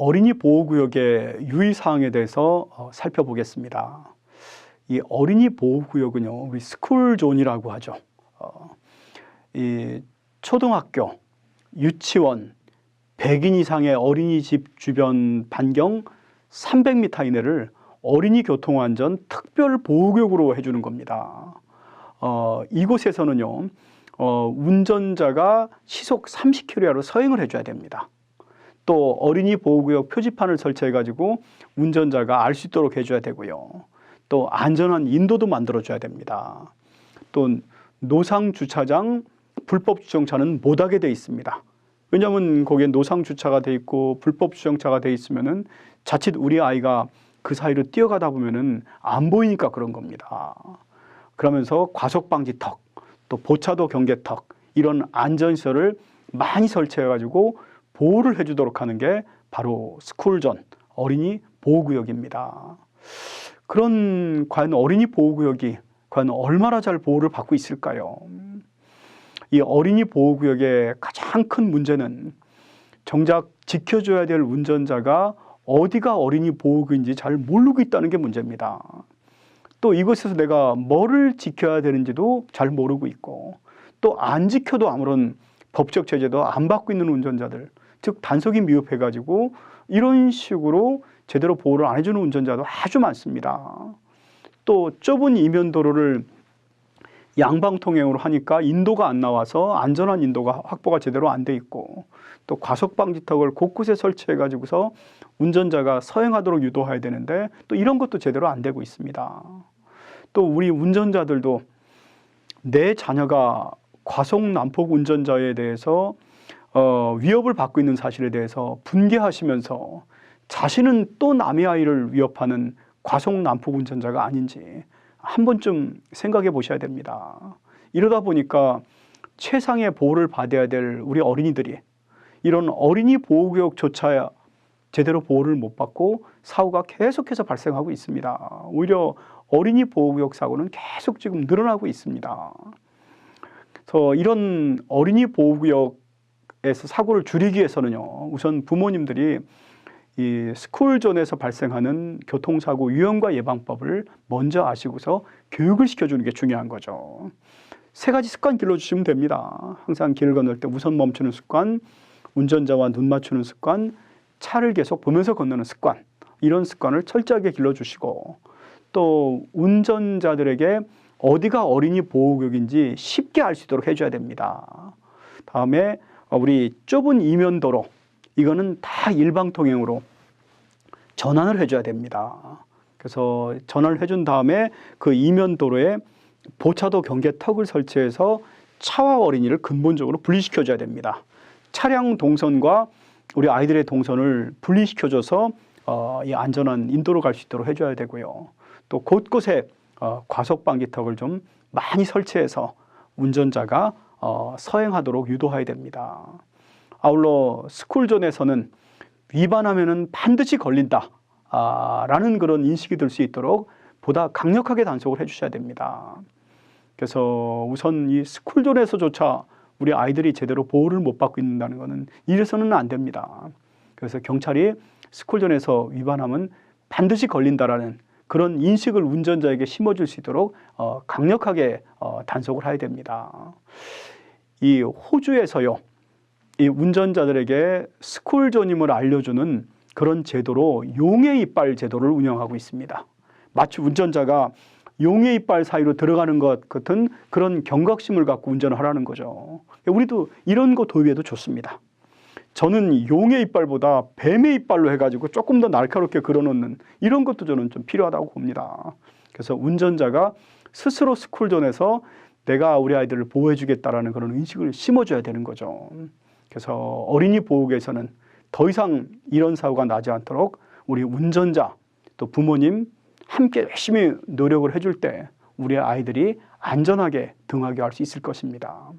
어린이 보호구역의 유의사항에 대해서 어, 살펴보겠습니다. 이 어린이 보호구역은요, 우리 스쿨존이라고 하죠. 어, 이 초등학교, 유치원, 100인 이상의 어린이집 주변 반경 300m 이내를 어린이 교통안전 특별 보호구역으로 해주는 겁니다. 어, 이곳에서는요, 어, 운전자가 시속 30km 이하로 서행을 해줘야 됩니다. 또 어린이 보호구역 표지판을 설치해가지고 운전자가 알 수 있도록 해줘야 되고요. 또 안전한 인도도 만들어줘야 됩니다. 또 노상 주차장 불법 주정차는 못하게 돼 있습니다. 왜냐하면 거기에 노상 주차가 돼 있고 불법 주정차가 돼 있으면은 자칫 우리 아이가 그 사이로 뛰어가다 보면은 안 보이니까 그런 겁니다. 그러면서 과속 방지 턱, 또 보차도 경계 턱 이런 안전 시설을 많이 설치해 가지고 보호를 해주도록 하는 게 바로 스쿨존 어린이 보호구역입니다. 그런 과연 어린이 보호구역이 과연 얼마나 잘 보호를 받고 있을까요? 이 어린이 보호구역의 가장 큰 문제는 정작 지켜줘야 될 운전자가 어디가 어린이 보호구인지 잘 모르고 있다는 게 문제입니다. 또 이곳에서 내가 뭐를 지켜야 되는지도 잘 모르고 있고 또 안 지켜도 아무런 법적 제재도 안 받고 있는 운전자들 즉 단속이 미흡해가지고 이런 식으로 제대로 보호를 안 해주는 운전자도 아주 많습니다. 또 좁은 이면 도로를 양방통행으로 하니까 인도가 안 나와서 안전한 인도가 확보가 제대로 안 돼 있고 또 과속 방지턱을 곳곳에 설치해 가지고서 운전자가 서행하도록 유도해야 되는데 또 이런 것도 제대로 안 되고 있습니다. 또 우리 운전자들도 내 자녀가 과속 난폭 운전자에 대해서 어, 위협을 받고 있는 사실에 대해서 분개하시면서 자신은 또 남의 아이를 위협하는 과속 난폭 운전자가 아닌지 한 번쯤 생각해 보셔야 됩니다. 이러다 보니까 최상의 보호를 받아야 될 우리 어린이들이 이런 어린이 보호구역조차 제대로 보호를 못 받고 사고가 계속해서 발생하고 있습니다. 오히려 어린이 보호구역 사고는 계속 지금 늘어나고 있습니다. 그래서 이런 어린이 보호구역에서 사고를 줄이기 위해서는요, 우선 부모님들이 이 스쿨존에서 발생하는 교통사고 유형과 예방법을 먼저 아시고서 교육을 시켜주는 게 중요한 거죠. 세 가지 습관 길러주시면 됩니다. 항상 길을 건널 때 우선 멈추는 습관, 운전자와 눈 맞추는 습관, 차를 계속 보면서 건너는 습관, 이런 습관을 철저하게 길러주시고 또 운전자들에게 어디가 어린이 보호구역인지 쉽게 알 수 있도록 해줘야 됩니다. 다음에 우리 좁은 이면도로 이거는 다 일방 통행으로 전환을 해줘야 됩니다. 그래서 전환을 해준 다음에 그 이면도로에 보차도 경계턱을 설치해서 차와 어린이를 근본적으로 분리시켜줘야 됩니다. 차량 동선과 우리 아이들의 동선을 분리시켜줘서 어, 이 안전한 인도로 갈 수 있도록 해줘야 되고요. 또 곳곳에 어, 과속 방지턱을 좀 많이 설치해서 운전자가 어, 서행하도록 유도해야 됩니다. 아울러 스쿨존에서는 위반하면은 반드시 걸린다. 아, 라는 그런 인식이 들 수 있도록 보다 강력하게 단속을 해주셔야 됩니다. 그래서 우선 이 스쿨존에서조차 우리 아이들이 제대로 보호를 못 받고 있다는 것은 이래서는 안 됩니다. 그래서 경찰이 스쿨존에서 위반하면 반드시 걸린다라는 그런 인식을 운전자에게 심어줄 수 있도록 어, 강력하게 어, 단속을 해야 됩니다. 이 호주에서요, 이 운전자들에게 스쿨존임을 알려주는 그런 제도로 용의 이빨 제도를 운영하고 있습니다. 마치 운전자가 용의 이빨 사이로 들어가는 것 같은 그런 경각심을 갖고 운전을 하라는 거죠. 우리도 이런 거 도입해도 좋습니다. 저는 용의 이빨보다 뱀의 이빨로 해가지고 조금 더 날카롭게 그려놓는 이런 것도 저는 좀 필요하다고 봅니다. 그래서 운전자가 스스로 스쿨존에서 내가 우리 아이들을 보호해주겠다라는 그런 의식을 심어줘야 되는 거죠. 그래서 어린이 보호국에서는 더 이상 이런 사고가 나지 않도록 우리 운전자 또 부모님 함께 열심히 노력을 해줄 때 우리 아이들이 안전하게 등하게 할수 있을 것입니다.